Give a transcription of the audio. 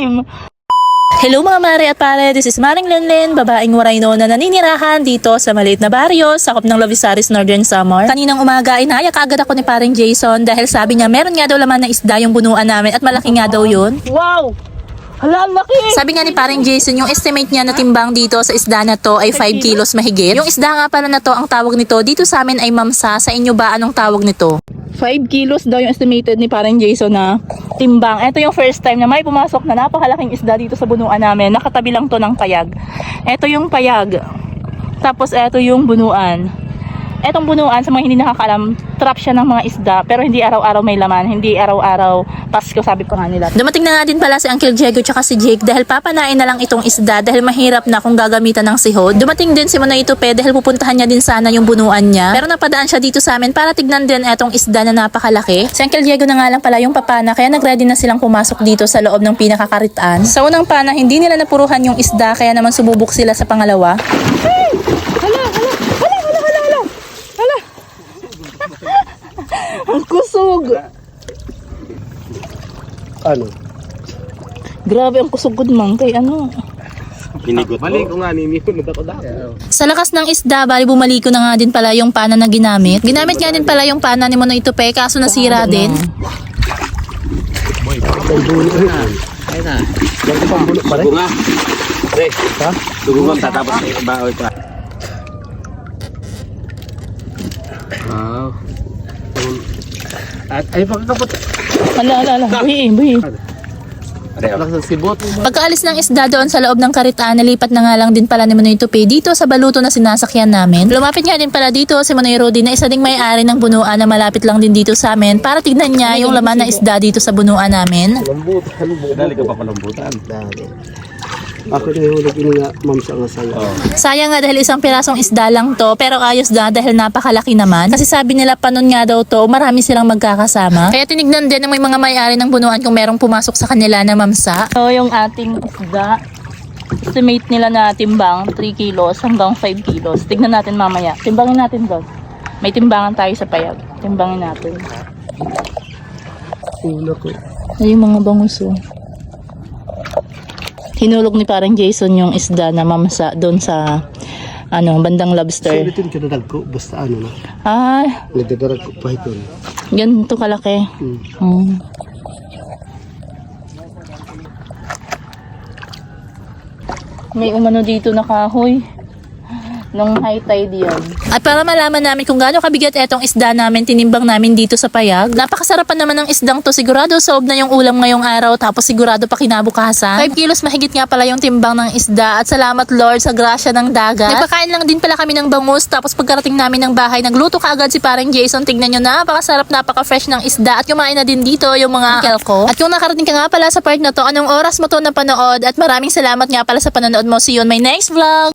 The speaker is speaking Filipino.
time. Hello mga mare at pare, this is Maring Lenlen, babaeng Warayno na naninirahan dito sa maliit na baryo, sakop ng Lovisaris Northern Samar. Kaninang umaga, inayak agad ako ni paring Jason dahil sabi niya meron nga daw laman na isda yung bunuan namin at malaki nga daw yun. Wow! Hala, laki! Sabi nga ni paring Jason, yung estimate niya na timbang dito sa isda na to ay 5 kilos mahigit. Yung isda nga pala na to, ang tawag nito dito sa amin ay mamsa. Sa inyo ba anong tawag nito? 5 kilos daw yung estimated ni parang Jason na timbang. Ito yung first time na may pumasok na napakalaking isda dito sa bunuan namin. Nakatabi lang to ng payag. Ito yung payag. Tapos ito yung bunuan. Etong bunuan, sa mga hindi nakakaalam, trap siya ng mga isda, pero hindi araw-araw may laman, hindi araw-araw Pasko, sabi pa nga nila. Dumating na nga din pala si Uncle Diego tsaka si Jake dahil papanain na lang itong isda dahil mahirap na kung gagamitan ng sihod. Dumating din si Monoy Tupe dahil pupuntahan niya din sana yung bunuan niya. Pero napadaan siya dito sa amin para tignan din etong isda na napakalaki. Si Uncle Diego na nga lang pala yung papana kaya nagready na silang pumasok dito sa loob ng pinakakaritaan. Sa unang pana, hindi nila napuruhan yung isda kaya naman sububok sila sa pangalawa. Ang Ano? Grabe ang kusog good man kay ano. Pinigot Mali ko nga ni Mio, ako dako. Sa lakas ng isda, bali bumalik ko na nga din pala yung pana na ginamit. Ginamit nga din pala yung pana ni Monoy Tupe kaso nasira din. Ay na. Ganito pang bulok pa rin. Sugo nga. Pre, Ha? sugo nga tatapos na yung baoy pa. Wow. At ay pagkakapot. Ala, ala, ala. Buhi, buhi. Pareho. Lang sa sibot. Pagkaalis ng isda doon sa loob ng karitaan, nalipat na nga lang din pala ni Monoy Tupe dito sa baluto na sinasakyan namin. Lumapit nga din pala dito si Monoy Rudy na isa ding may-ari ng bunuan na malapit lang din dito sa amin para tignan niya yung laman na isda dito sa bunuan namin. Lambutan. Dali ka pa palambutan. Dali. Ako na yung hulog nga, ma'am sa nga sa'yo. Oh. Sayang nga dahil isang pirasong isda lang to pero ayos na dahil napakalaki naman. Kasi sabi nila panon nga daw to marami silang magkakasama. Kaya tinignan din ng may mga may-ari ng bunuan kung merong pumasok sa kanila na mamsa. So yung ating isda, estimate nila na timbang 3 kilos hanggang 5 kilos. Tignan natin mamaya. Timbangin natin doon. May timbangan tayo sa payag. Timbangin natin. Una ko. Ay, yung mga bangus oh. Hinulog ni parang Jason yung isda na mamsa doon sa ano, bandang lobster. Sulitin ka na dagko, basta ano na. Ah, Nagdadarag ko pa ito. ganito kalaki. Hmm. Hmm. May umano dito na kahoy. Nung high tide yun. At para malaman namin kung gaano kabigat etong isda namin, tinimbang namin dito sa payag. Napakasarapan naman ng isdang to. Sigurado sob na yung ulam ngayong araw tapos sigurado pa kinabukasan. 5 kilos mahigit nga pala yung timbang ng isda at salamat Lord sa grasya ng dagat. Nagpakain lang din pala kami ng bangus tapos pagkarating namin ng bahay, nagluto kaagad si parang Jason. Tignan nyo na, napakasarap, napaka-fresh ng isda at kumain na din dito yung mga uncle ko. At kung nakarating ka nga pala sa part na to, anong oras mo to napanood at maraming salamat nga pala sa panonood mo. See you on my next vlog!